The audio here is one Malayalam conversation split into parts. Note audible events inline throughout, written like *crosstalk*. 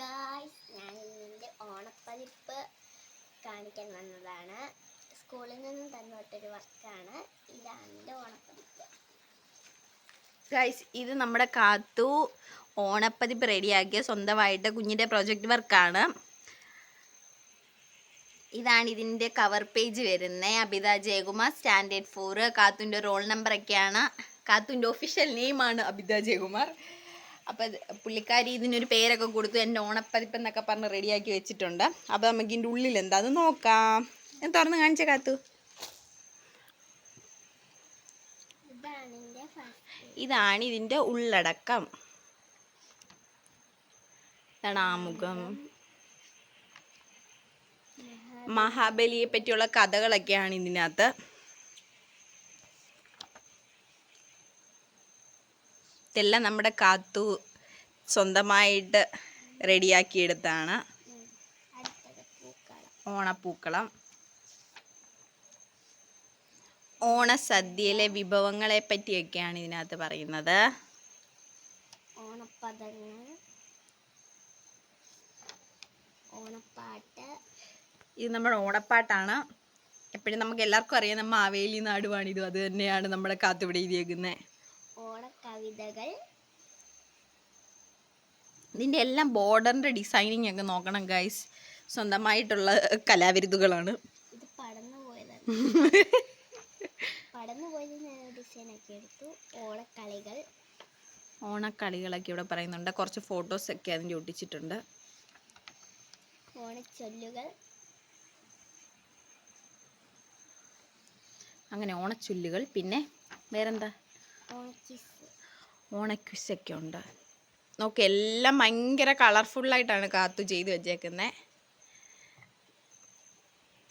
ഗായ്സ് ഞാൻ ഇന്നിന്റെ ഓണപ്പതിപ്പ് കാണിക്കാൻ വന്നതാണ്. സ്കൂളിൽ നിന്നും തന്നോട്ടൊരു വർക്കാണ്. ഇതാണ് എന്റെ ഓണപ്പതിപ്പ്. ഗൈസ് ഇത് നമ്മുടെ കാത്തു ഓണപ്പതിപ്പ് റെഡിയാക്കിയ സ്വന്തമായിട്ട് കുഞ്ഞിന്റെ പ്രൊജക്റ്റ് വർക്കാണ് ഇതാണ് ഇതിന്റെ കവർ പേജ് വരുന്നത് അബിത ജയകുമാർ സ്റ്റാൻഡേർഡ് ഫോർ കാത്തുന്റെ റോൾ നമ്പറൊക്കെയാണ് കാത്തുന്റെ ഒഫീഷ്യൽ നെയിമാണ് അബിത ജയകുമാർ. അപ്പോൾ പുള്ളിക്കാരി ഇതിനൊരു പേരൊക്കെ കൊടുത്തു എന്റെ ഓണപ്പതിപ്പ് എന്നൊക്കെ പറഞ്ഞ് റെഡിയാക്കി വെച്ചിട്ടുണ്ട്. അപ്പോൾ നമുക്ക് ഇതിന്റെ ഉള്ളിൽ എന്താന്ന് നോക്കാം. ഞാൻ തുറന്ന് കാണിച്ച കാത്തു. ഇതാണ് ഇതിന്റെ ഉള്ളടക്കം. ഇതാണ് ആമുഖം മഹാബലിയെ പറ്റിയുള്ള കഥകളൊക്കെയാണ് ഇതിനകത്ത്. ഇതെല്ലാം നമ്മുടെ കാത്തു സ്വന്തമായിട്ട് റെഡിയാക്കിയെടുത്താണ് ഓണപ്പൂക്കളം. ഓണസദ്യയിലെ വിഭവങ്ങളെ പറ്റിയൊക്കെയാണ് ഇതിനകത്ത് പറയുന്നത്. ഓണപ്പദങ്ങൾ. ഓണപ്പാട്ട്. ഇത് നമ്മുടെ ഓണപ്പാട്ടാണ്. എപ്പോഴും നമുക്ക് എല്ലാവർക്കും അറിയാം നമ്മൾ മാവേലി നാടുവാണിത്. അത് തന്നെയാണ് നമ്മുടെ കാത്തുവിടെ എഴുതിയേക്കുന്നത് ഓണക്കവിതകൾ ഇതിന്റെ എല്ലാം ബോർഡറിന്റെ ഡിസൈനിങ് *laughs* ഒക്കെ നോക്കണം ഗൈസ് സ്വന്തമായിട്ടുള്ള കലാവിരുതുകളാണ് ഇത് പടന്നു പോയതാണ്. പടന്നു പോയത് ഡിസൈനൊക്കെ എടുത്തു. ഓണക്കളികൾ. ഓണക്കളികളൊക്കെ ഇവിടെ പറയുന്നുണ്ട്. കുറച്ച് ഫോട്ടോസ് ഒക്കെ അതിന്റെ ഒട്ടിച്ചിട്ടുണ്ട്. ഓണച്ചൊല്ലുകൾ. അങ്ങനെ ഓണച്ചൊല്ലുകൾ. പിന്നെ വേറെന്താ? ഓണക്കിസ്. ഓണക്വിസൊക്കെ ഉണ്ട് നോക്കി എല്ലാം ഭയങ്കര കളർഫുള്ളായിട്ടാണ് കാത്തു ചെയ്ത് വെച്ചേക്കുന്നത്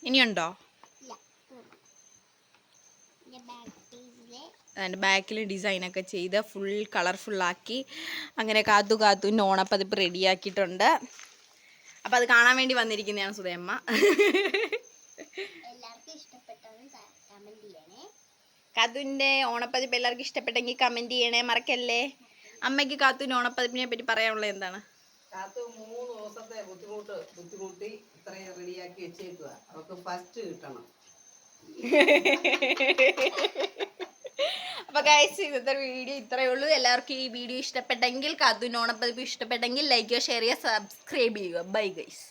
ഇനിയുണ്ടോ? അതിന്റെ ബാക്കിൽ ഡിസൈനൊക്കെ ചെയ്ത് ഫുൾ കളർഫുള്ളാക്കി അങ്ങനെ കാത്തു കാത്തുവിന്റെ ഓണപ്പതിപ്പ് റെഡിയാക്കിയിട്ടുണ്ട്. അപ്പോൾ അത് കാണാൻ വേണ്ടി വന്നിരിക്കുന്നതാണ് സുധയമ്മ. എല്ലാവർക്കും ചെയ്യണേ കാത്തുവിന്റെ ഓണപ്പതിപ്പ് എല്ലാവർക്കും ഇഷ്ടപ്പെട്ടെങ്കിൽ കമന്റ് ചെയ്യണേ. മറക്കല്ലേ? അമ്മയ്ക്ക് കാത്തുവിന്റെ ഓണപ്പതിപ്പിനെ പറ്റി പറയാനുള്ളത് എന്താണ്? കാത്തു മൂന്ന് ദിവസത്തെ ബുദ്ധിമുട്ട് ബുദ്ധിമുട്ടി ഇത്രയും റെഡിയാക്കി വെച്ചേക്കുക അവർക്ക് ഫസ്റ്റ് കിട്ടണം. അപ്പോൾ ഗൈസ് ഇന്നത്തെ വീഡിയോ ഇത്രയേ ഉള്ളൂ. എല്ലാവർക്കും ഈ വീഡിയോ ഇഷ്ടപ്പെട്ടെങ്കിൽ കാത്തുവിന്റെ ഓണപ്പതിപ്പ് ഇഷ്ടപ്പെട്ടെങ്കിൽ ലൈക്ക് ചെയ്യുക ഷെയർ ചെയ്യുക സബ്സ്ക്രൈബ് ചെയ്യുക. Bye guys